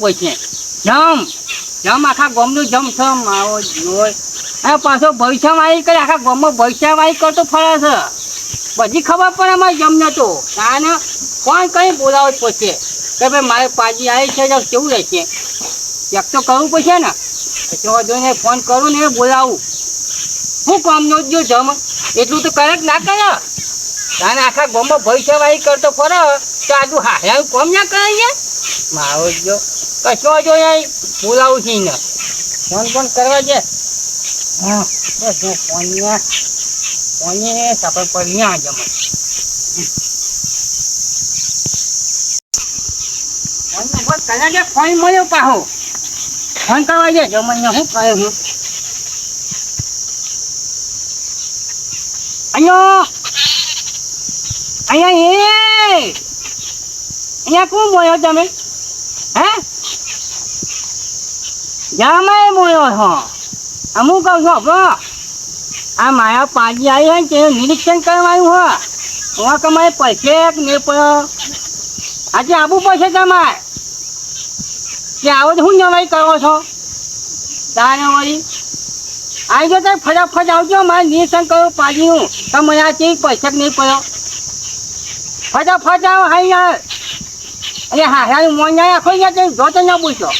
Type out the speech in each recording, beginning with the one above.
પછી. પાછો ભવિષ્યમાં આવી કરે. આખા ગામમાં ભવિષ્યમાં આવી કરતો ફરે છે. બધી ખબર પડે અમારે જમને તો. કારણ કોણ કઈ બોલાવો જ પછી? કે ભાઈ, મારે પાજી આવી છે કેવું રહેશે? એક તો કરવું પડશે ને. જોઈને ફોન કરું ને બોલાવું. શું કામનો જો જમ એટલું તો કરે ના કરે. તાને આખા ગામમાં ભવિષ્યવાહી કરતો ફરો તો આજુ હારા કોમ ના કરે છે? મારો જો કશો જો બોલાવું છે ને ફોન ફોન કરવા છે? હા બસ હું ફોન ફોનને ફોન ને સફર પર ત્યાં જમા ફોન મળ્યો પાહો. ફોન કરવા છે. જમણીને શું કહે હું અહીંયા! અહીંયા એ અહીંયા કોણ બોલ્યો તમે? હે? જામાય બોલ્યો છો. અમુક કહું છો કહો આ માયા પાજી આવી હોય ને તેનું નિરીક્ષણ કરવાનું હોય. હું તમારે પૈસે ને આજે આવવું પડશે તમારે. કે આવો શું નવાઈ કરો છો? તારે વળી? આવી જો તમે ફટાફટ આવજો, મારે નિરીક્ષણ કરો પાજીનું તો મને આ કેવી પૈસા નહીં પડ્યો ફટાફટ આવો હા યાર. અરે હા હા મોં ના રાખો યાર, તમે જો તો ના પૂછો.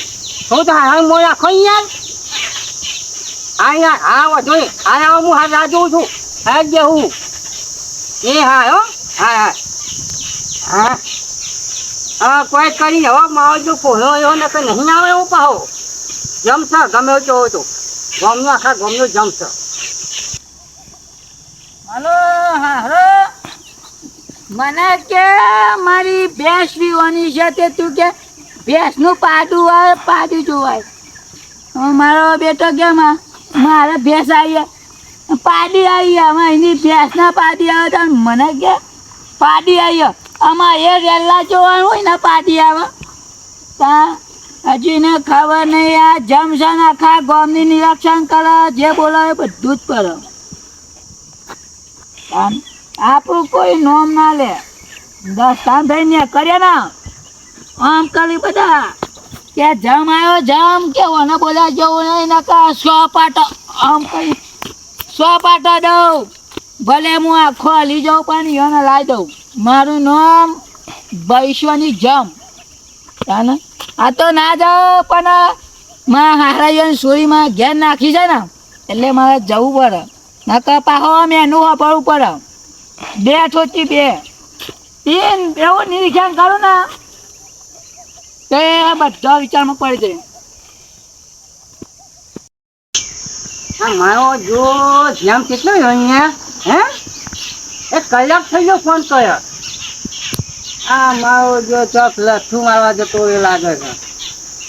હું તો હા હા મોં રાખો યાર. હા યાર, હા, વધુ નહીં. હા આવો, હું હા રાહ જોઉં છું. હા જ હું એ હા, હો. હા હા. હા. હા કોઈ કરી હવે માવો જો કોહો એવો ને કે નહીં આવે એવું પાહો જમશે, ગમે તો હોય તો. ગમનો આખા ગમનો જમશે. Hello hello. મને કે મારી ભેંસ પીવાની છે તે તું કે ભેંસનું પાડું આવે પાડું જોવાય મારો બેટો કે મારે ભેંસ આવી પાડી આવી આમાં એની ભેંસના પાડી આવે તો મને કે પાડી આવી આમાં એ રેલા જોવાનું હોય ને પાટી આવે. ત્યાં હજી ને ખબર નહીં, આ જમશન આખા ગોમની નિરીક્ષણ કરે, જે બોલાવે બધું જ કરે. આપણું કોઈ નોમ ના લે. દસ કામ થઈને કર્યા ના. આમ કરી બધા. કે જમ આવ્યો જમ, કે ઓને બોલ્યા જવું નહીં નકા સો પાટો, આમ કરી. સો પાટો દઉં. ભલે હું આખો હલી જાઉં પણ એને લાવી દઉં. મારું નામ વૈશ્વની જમ. તાને? આ તો ના જાઓ, પણ માં હારાઈઓની સોરીમાં ઘેર નાખી છે ને, એટલે મારે જવું પડે. નકર પાહો મેનું વાપરવું પડે. બે છોટી બે. તીન એવું નિરીક્ષણ કરું ને, તે બધા વિચારમાં પડી જાય. મારો જો જેમ કેટલો અહીંયા, હે? એ કલાક થઈ ગયો ફોન કર્યો. આ મારો જો ચોક લઠ્ઠું મારવા જતો એ લાગે છે.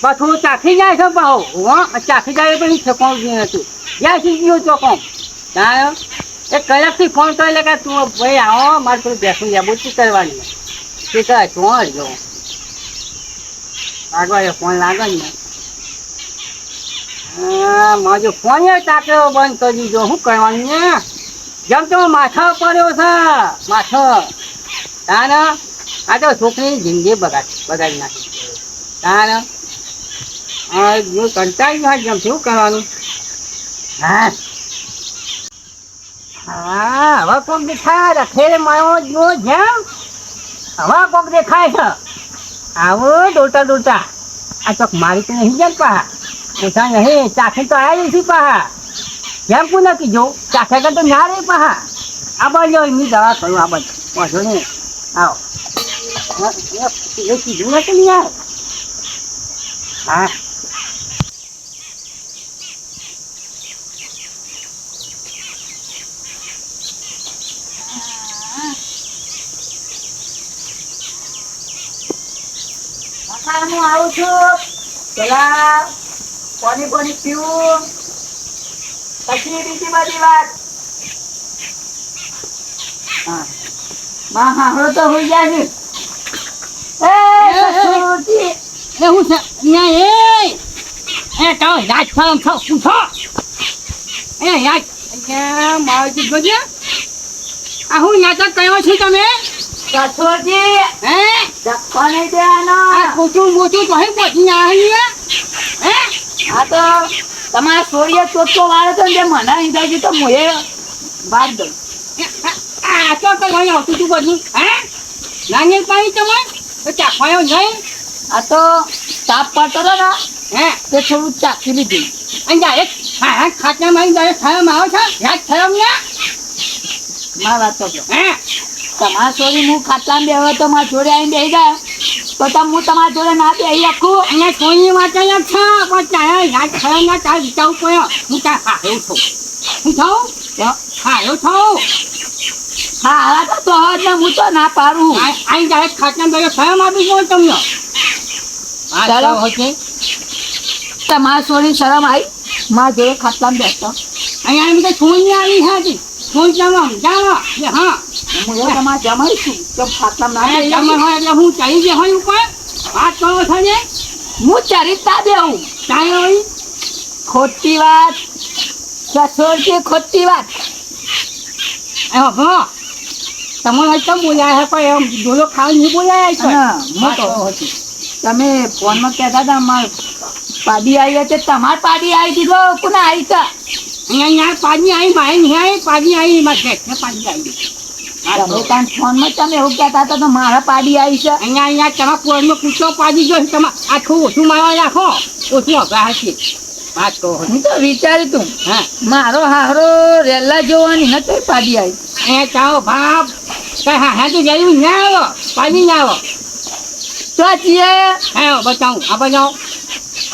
પાછું ચાખી જાય છે પાહો હા ચાખી જાય તો નહીં કોણ બી હતું જ્યાં સુધી ગયો ચોકો તારે એ કલાકથી ફોન કરી લે કે તું ભાઈ આવો મારે થોડું બેસું જાય બોલતી કરવાની તે કહે તું જ જો. આગળ ફોન લાગે ને. હા, મારો ફોન ટાંકરો બંધ કરી દીધો. શું કરવાનું ને જેમ તો માથા પડ્યો છે માથો. તાને આ તો છોકરીની જિંદગી બગાડ બગાડી નાખી. કારણ હા કંટાળી જેમ શું કરવાનું? હા. હા, હવે કોક દેખાય રખેલ માયો જો જેમ, હવે કોક દેખાય છે. આવો દોડતા દોડતા. આ ચોક મારી તો નહીં જાય પા ઓછા નહીં ચાખી તો આવ્યા નથી પા જેમ કું નથી જો? ચાખે તો ના રે પા આ બાજુ દવા કરું આ બાજુ. વાંધો નહીં. આવો. હા, એ કીધું નથી ને યાર હા કાકા, હું આવું છું પેલા પાણી પાણી પીવું પછી બીજી બધી વાત હા માં હાંભળો તો હોઈ ગયા હું છે? એ! એ તો છો યાદ અહીંયા માવજી જોજે. આ હું નાટક કયો છું તમે? સસુરજી હે? ધક્કો નહીં દેવાનો. આ ખોટું મોટું તો હે પહોંચી આવ્યા હે? આ તો તમારા સોરીએ ચોખ્ખો વાળો તો જે મને તો મોએ બાદ દઉં. આ તો કઈ અહીં આવતું તું બધું. હે? નાની પાણી તમારે? તો ચાખવાયો નહીં. આ તો તાપ પડતો હતો ને હે? તે થોડું ચાખી લીધું. અને ડાયરેક્ટ હા હા ખાટલામાં ડાયરેક્ટ ખાવામાં આવો છો. યાદ થયો અમને? મારી વાત તો. હે? તમારા સોરી હું ખાટલામાં બેહો તો મારા જોડે આવીને બેસી જાય. તો તમે હું તમારા જોડે ના બેસી રાખું અહીંયા સોની માટે જ છે પણ તારે યાદ થયો ના તારે વિચારવું પડ્યો. હું તાર હારું છું. હું થઉં હારું થઉં હા હા તો હું તો ના પાડું. અહીં ડાયરેક્ટ ખાટલામાં ડાયરેક્ટ ખાવામાં આપી દઉં તમને. હા ચાલો. ચાલો તમારા સોરી શરમ આવી મારા જોડે ખાટલામાં બેસતો અહીંયા એમ કે ફોન આવી હતી ફોન જામો કે હા. હું એ તમારા જમાઈ છું. તો ખાટલામાં ના જમા હોય એટલે હું ચાલી જે હોય ઉપર? વાત કરો છો ને હું ચરિતા દેવું ચાલે હોય? ખોટી વાત. સસુરજી ખોટી વાત. હા તમારે તો બોલાયા છે પણ એમ ડોલો ખાવા નહીં બોલાયા છે હા હું તો તમે ફોનમાં કહેતા હતા માર પાડી આવી છે તમાર પાડી આવી દીધો કોને આવી તા? અહીંયા પાડી પાણી આવી માય નહીં આવી પાડી આવી મારે પાણી આવી. તમે કાન ફોનમાં તમે એવું કહેતા હતા તો મારા પાડી આવી છે. અહીંયા અહીંયા તમારા પોરમાં પૂછો પાડી ગયો તમે આખું ઓછું મારવા રાખો. ઓછું છે વાત કહો હું તો વિચાર્યું તું. હા. મારો હારો રેલા જોવાની નથી પાડી આવી. અહીંયા ચાહો બાપ. કઈ હા હા તો જરૂર ના આવો પાડી ના આવો. તો છીએ હા બતાવું. આ બતાવો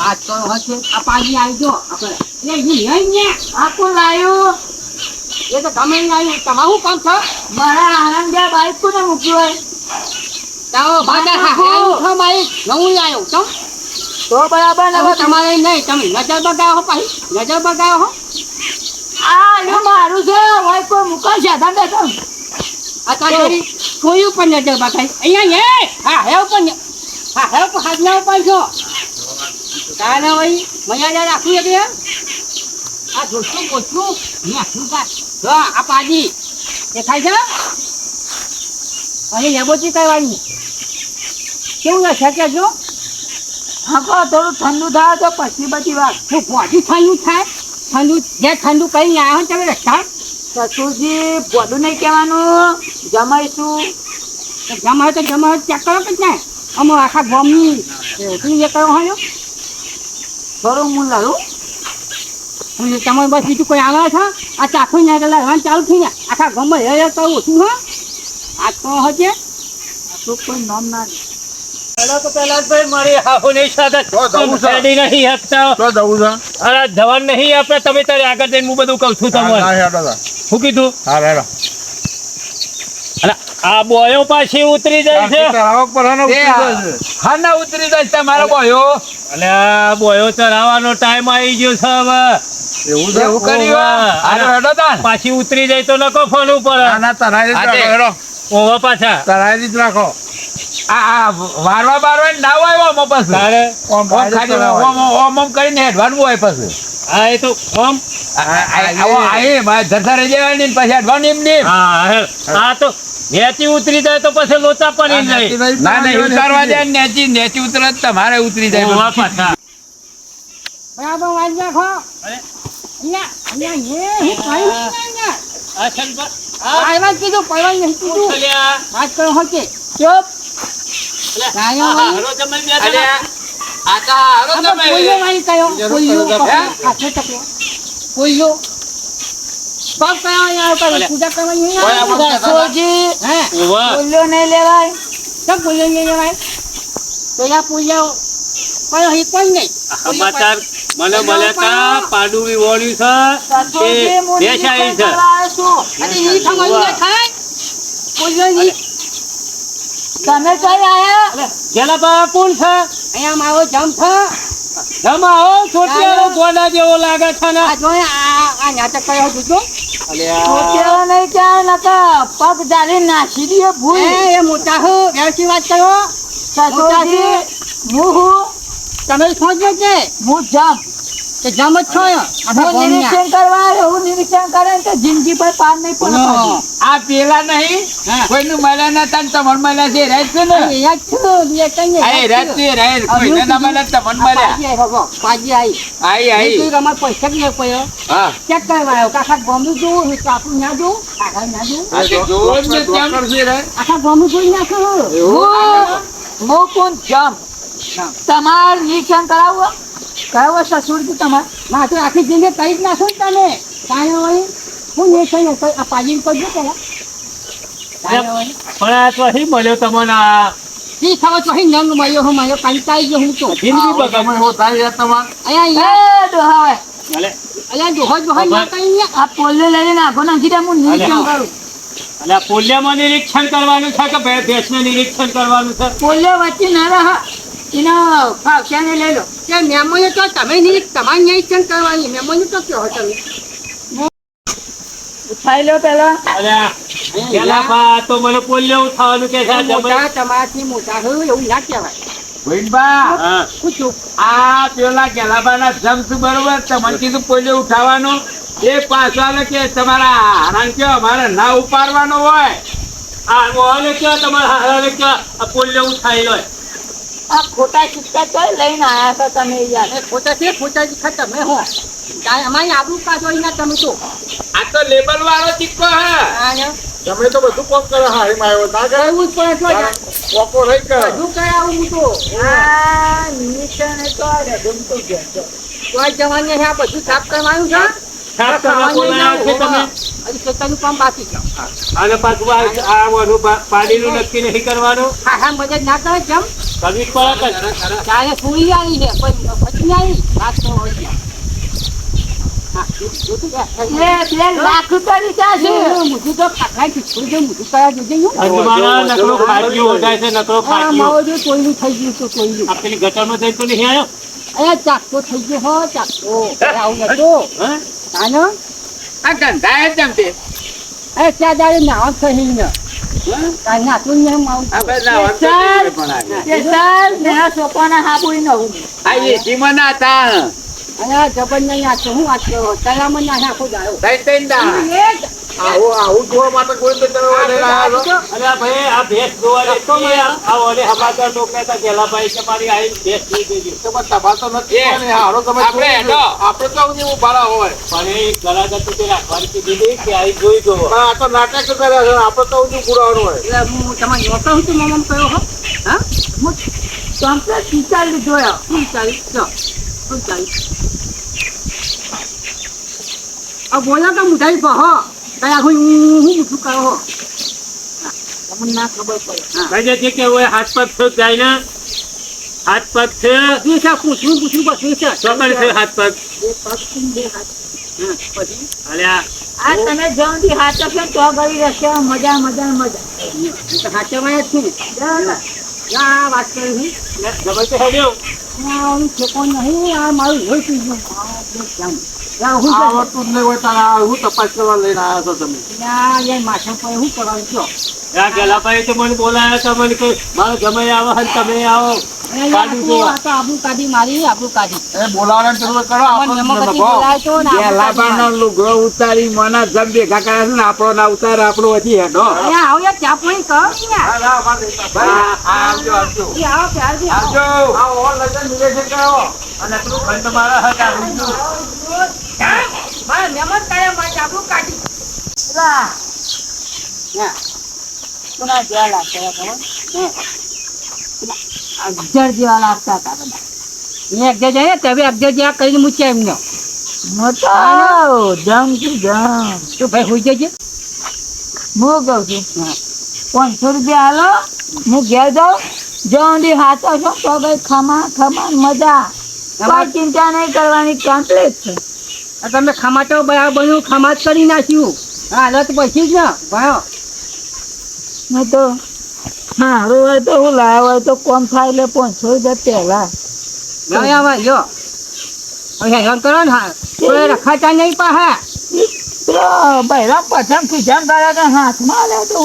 આ તો હશે. આ પાણી આવી ગયો. આપણે આ કોણ લાયું એ તો તમે આવ્યું તમારું કામ છો? મારા આનંદિયા બાઈક કોને મૂક્યું હોય. ચાલો ભાડા હા આવ્યું છે મારી? નવું આવ્યું છો? તો બરાબર ને તમારે નહીં. તમે નજર બગાવો પાછી. નજર બગાવો હો. આ લ્યો મારું છે. હોય કોઈ મૂકા છે તમે તો અત્યારે કરી કોઈ ઉપર નજર બગાઈ અહીંયા હે હા હે ઉપર હા હે ઉપર હાથના ઉપર ભાઈ મજા રાખવી એમ? આ જોશું પોચું ને શું કાંઈ? જો, આ પાજી દેખાય છે? અને લેબોજી કરવાની. કેવું છે કે જો? હકો થોડું ઠંડુ થાય તો પછી બધી વાત. શું પોચું ઠંડુ થાય? ઠંડુ જે ઠંડુ કરીને આવ્યો ને તમે રસ્તા? સસુરજી બોલું નહીં કહેવાનું. જમાઈશું. જમાય તો જમાય ચેક કરો કે નહીં? અમે આખા ગામની જે કરો હોય બરો હું. લડું અને તમે બસ બીજું કોઈ આવે છે? આ ચાખું ને એટલે હવે ચાલુ થઈ ને આખા ગામમાં હે હે કહું છું હા. આ તો હજે તો કોઈ નામ ના તો તો તો જવાન નહીં આપે તમે તારે આગળ જઈને હું બધું કહું છું તમારે તમને. હા, હેડો તા. શું કીધું? હા, આ બોયો પાછી ઉતરી જાય છે. હા ના ઉતરી જાય છે મારો બોયો. અને આ બોયો ચરાવવાનો ટાઈમ આવી ગયો છે હવે. એવું છે? એવું કર્યું? પાછી ઉતરી જાય તો નકો ફોન ઉપર. ઓવા પાછા. તરાઈ જ રાખો. આ આ વારવા બારવા ના હોય આમાં પછી. ઓમ ઓમ ખાલી ઓમ ઓમ ઓમ કરીને હેડવાનું હોય પછી. હા એ તો ઓમ. આ- આ- આવો આયે મારે ધરધર રહી જવાની ને પછી હેડવાનું એમ નહીં હા. આ તો નેચી ઉતરી જાય તો પછી લોચા પડી જાય. ના ના ઉતારવા જાય નેચી નેચી ઉતરે તમારે ઉતરી જાય. ઓવા પાછા બરાબર વાંચ નાખો અરે. અહીંયા અહીંયા હું નહીં આ છે ને બા- આ. પાડવા જ કીધું પડવા નહીં કીધું. વાત કરો હશે ચૂપ. કોઈનો વાળી કયો? કોઈનો? હે? હાથે ટકલો કોઈનો પગ કયો અહીંયા પૂજા કરવાની નહીં કોઈ આવે. આપણે કહેતા હતા. સસુરજી હે? બોલ્યો નહીં લેવાય. તો પૂજા નહીં લેવાય? પેલા પૂજા કયો હી કોઈ નહીં. સમાચાર મને મળ્યા તા પાડું વિવોળ્યું છે. તે છે. અને ઈ ના થાય? નહીં. તમે કઈ આયા? જેના બા કોણ છે? અહીંયા મારો જમ છે. જમાઓ છોટિયારો ગોડા જેવો લાગે છે ને. આ નાટક કયો જોજો નહીં ક્યાં નકા પગ જાળી નાસી દે ભૂલ એ એ મોટા હો વ્યવસ્થિત વાત કરો. સસુરજી હું હું. તમે સમજો છે હું જમ કે જમ જ છો હું નિરીક્ષણ કરવા આવ્યો હું નિરીક્ષણ કરે તો જિંદગી પર પાર નહીં પડે આ પેલા નહીં. કોઈનું મળ્યા ને તમને મળ્યા છે રહે છે ને? અહીંયા જ છું, બીજે કંઈ આ રહે છે. રહે કોઈને ના મળ્યા ને મળ્યા પાજી આવી, બાબા, પાજી આવી. આઈ. આઈ તું અમારે પૈસા જ પયો હા. ચેક કરવા આવ્યો. કે આખા ગામનું જોવું, હું ના જોવું, આખા ના જોવું. આ જોવો ને આખા ગામનું જોઈ નાખો. હું. જમ. તમારે નિરીક્ષણ કરાવવું કરાવો સસુરથી તમારે? માથું તો આખી જિંદગી કરી જ નાખો તમે? કાંઈ હોય? હું નહીં ને આ પાજીને કરજો પેલા પણ આ તો અહીં મળ્યો તમને આ. ઈ ખબર તો અહીં નંગ મળ્યો હું મળ્યો કંટાળી ગયો હું તો. જિંદગી બગાડી. હો થાય યાર તમાર. અહીંયા એ દોહાવે ભલે. અહીંયા દોહજ બહાર ના કઈ ને આ પોલે લઈને નાખો નાખી દે હું નિરીક્ષણ કરું અલ્યા પોલિયામાં નિરીક્ષણ કરવાનું છે કે ભેંસનું નિરીક્ષણ કરવાનું છે? પોલ્યા વચ્ચે ન રહ. એના ફાવશાને લઈ લો. કે મહેમાનો તો તમે નહીં તમારે નિરીક્ષણ કરવાની? મહેમાનો તો કહો તમે? ઉઠાઈ લો પેલા આ પેલા તો મને પોલિયો ઉઠાવવાનું કે છે આ જમાઈ. મોટા તમારાથી મોટા હોય એવું ના કહેવાય. આ પેલા ગેલાબાના બરોબર તમને કીધું પોલિયો ઉઠાવવાનું. એ પાછો કે તમારા હારાન કયો અમારે ના ઉપાડવાનો હોય. આ મોહને કયો તમારા હારાને કયો પોલિયો લો આ ખોટા સિક્કા તો લઈને આયા હતા તમે યાર. ખોટા છે ખોટા જ તમે હો. કાંઈ અમારી આબરૂ કાઢો ના તમે તો. આ તો લેબલ વાળો સિક્કો હે. આ તમે તો બધું કોમ કરે હારી માં આવ્યો. ના કરે કરવું જ પડે કોકો રહી કરે બધું કરાવું હું તો. આ નિરીક્ષણ તો આ રડમતું ઘેર છે. જવાની આ બધું સાફ કરવાનું છે સાફ કરવા બોલાયા છે તમે? હજી ખેતરનું કામ બાકી છે. અને પાછું આ પાડીનું નક્કી નહીં કરવાનું? હા હા મદદ ના કરે કેમ? કરવી પડે કે તારે સુઈ આવી છે પણ પછી આવી. વાત તો હોય. છે. હા, જોતું જા. એ બે લાખ રૂપિયાની ચા છે? હું મૂઠું તો ખાખરાઈ ખીચડી તો મૂઠું કરા જોજે હું. અંજમાના નકરો ફાટ્યો ઓઢાય છે નકરો આ ફાટ્યો માવો જો તોયલું થઈ ગયું તો તોયલું. આ પેલી ગટરમાં જઈને તો નહીં આવ્યો? અહીંયા થઈ ગયો હો ચાકો આવું નતો. આ જમતે એ ત્યાં દાડે નાવ થઈ ને જબર ને નાચો હું આખો તલામાં નાખો દા આવું આવું જોવા માટે કોઈ તો તમે અરે આ ભાઈ આ ભેંસ જોવા તો કે મારી આઈ ભેંસ દેજો. તો પણ તમારે નથી એ, હારો તમે આપણે હેડો. આપણે તો આવું જેવું ભાડા હોય. પણ એ ગળા ગતું તે રાખવાની કીધી કે આઈ જોઈ જોવો પણ આ તો નાટક કરે છે. આપણે તો આવું પુરાવાનું હોય. એટલે હું તમારી નોકર હું? તું મમ્મ કયો હો હા વિચાર ચાલી ચાલી આ બોલો તો મુઠાઈ કહો કયા હું હું ખબર પડે કે હાથ પગ છે. ને હાથ પગ છે છે છે છે હાથ પછી આ આ તમે સુધી હાચો છો તો ગળી રહેશે મજા મજા મજા હું તો જ છું ને ના વાત કરી હું જબર નહીં આ મારું લોહી પી આવડતું જ નહીં હોય તારે હું તપાસ કરવા લઈને આવ્યા છો તમે. હું કરવાનું? છો આ ગેલાભાઈ તો મને બોલાયા હતા મને કે મારો જમાઈ આવો અને તમે આવો. ઉતારી મના જમ ભેગા કર્યા છે ને આપણો ના ઉતાર આપણો હજી હેડો. ચા પાણી કરો ને યાર. હા, ના, અમારે નહીં. ભાઈ, આ આવજો આવજો. એ આવો પ્યારથી આવો. આવજો. આ ઓલ લગન નિવેદન કરો અને તું ખંડ મારા હતા મહેમાન કયા માટે આબરૂ કાઢી. લા, ના કોના લાગતા હતા ખબર? અગિયાર જેવા લાગતા હતા બધા. મેં અગજર જાય ને તમે અગજર જેવા કરીને મૂક્યા એમને. જમ કી જમ. તો ભાઈ હોઈ જજે? હું કહું છું. પાંચસો રૂપિયા હાલો. હું ઘેર જાઉં. જોડી હાથો છો તો ભાઈ ખમા ખમા મજા. કોઈ ચિંતા નહીં કરવાની કમ્પ્લીટ છે. તમે તમે ખમાટો બરાબર બન્યું ખમાટ કરી નાખ્યું. હાલત પછી જ ને નહીં તો સારું હોય તો હું લાવ્યો હોય તો કોમ થાય એટલે પાંચસો રૂપિયા પહેલા હવે જો હેરાન કરો ને હા. રખાતા નહીં પાહા. બૈરા પથમ ખીજામ તો હાથમાં લે તો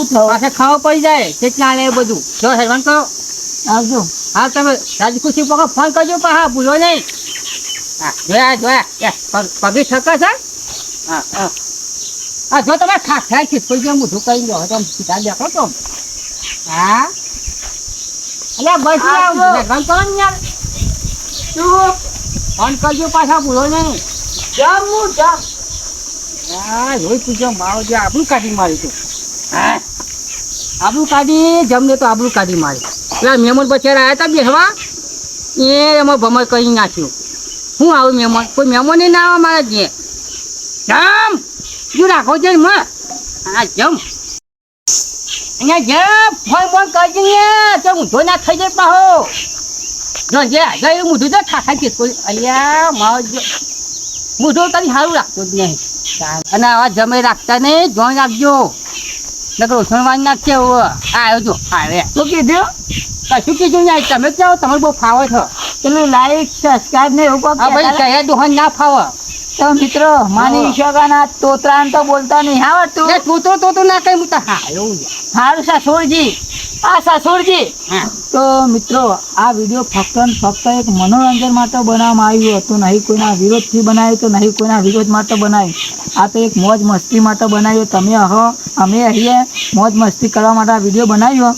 ખાવા પડી જાય કેટલા લે બધું. જો હેરાન કરો. આવજો. હા તમે રાજી ખુશી પકડો ફોન કરજો પાહા ભૂલો નહીં. હા જોયા જોયા. પગ- પગે છે? હા જો તમે ખા ખાય છે કોઈ જેમ મોઢું કરી લો તમે સીધા દેખો તો. હા? અલ્યા બસ કરો ને યાર. શું? ફોન કરજો પાછા ભૂલો નહીં. જમ હું જમ. હા જોઈ પૂછો મારો જે આબરૂ કાઢી માર્યું તું હા? આબરૂ કાઢી જમને તો આબરું કાઢી મારી. પેલા મહેમાન બચારા આવ્યા હતા બેસવા એ એમાં ભમર કરી નાખ્યું. હું આવું મહેમાન? કોઈ મહેમાન ના આવે મારા જે જમ! જો રાખો છે ને હા જમ. અહીંયા જમ ફોન ફોન કરજે ને તો ઊંધો ના થઈ જાય પાહો. જો જે જઈ ઊંધું તો ઠાઠા કે કોઈ અલ્યા મારો મોઢું તને સારું રાખતો જ નહીં. અને આવા જમે રાખતા નહીં જોઈ રાખજો. નકર ઓછણવાન નાખશે હવે આવ્યો જો આવે શું કીધું? કશું કીધું નહીં. તમે જાઓ તમે બહુ ફાવો છો. પેલું લાઈક સબસ્ક્રાઇબ ને એવું આ ભાઈ કહો કહે દોહન ના ફાવે. તો મિત્રો માની શકાના તોતરાન તો બોલતા નહીં આવડતું એ તું? તો તો તો ના કઈ મુતા હા એવું છે. હારું સસુરજી. આ સસુરજી. તો મિત્રો આ વીડિયો ફક્ત ફક્ત એક મનોરંજન માટે બનાવવામાં આવ્યું હતું. નહીં કોઈના વિરોધથી બનાવ્યું તો નહીં કોઈના વિરોધ માટે બનાવ્યું. આ તો એક મોજ મસ્તી માટે બનાવ્યો. તમે હો અમે અહીંયા મોજ મસ્તી કરવા માટે આ વીડિયો બનાવ્યો.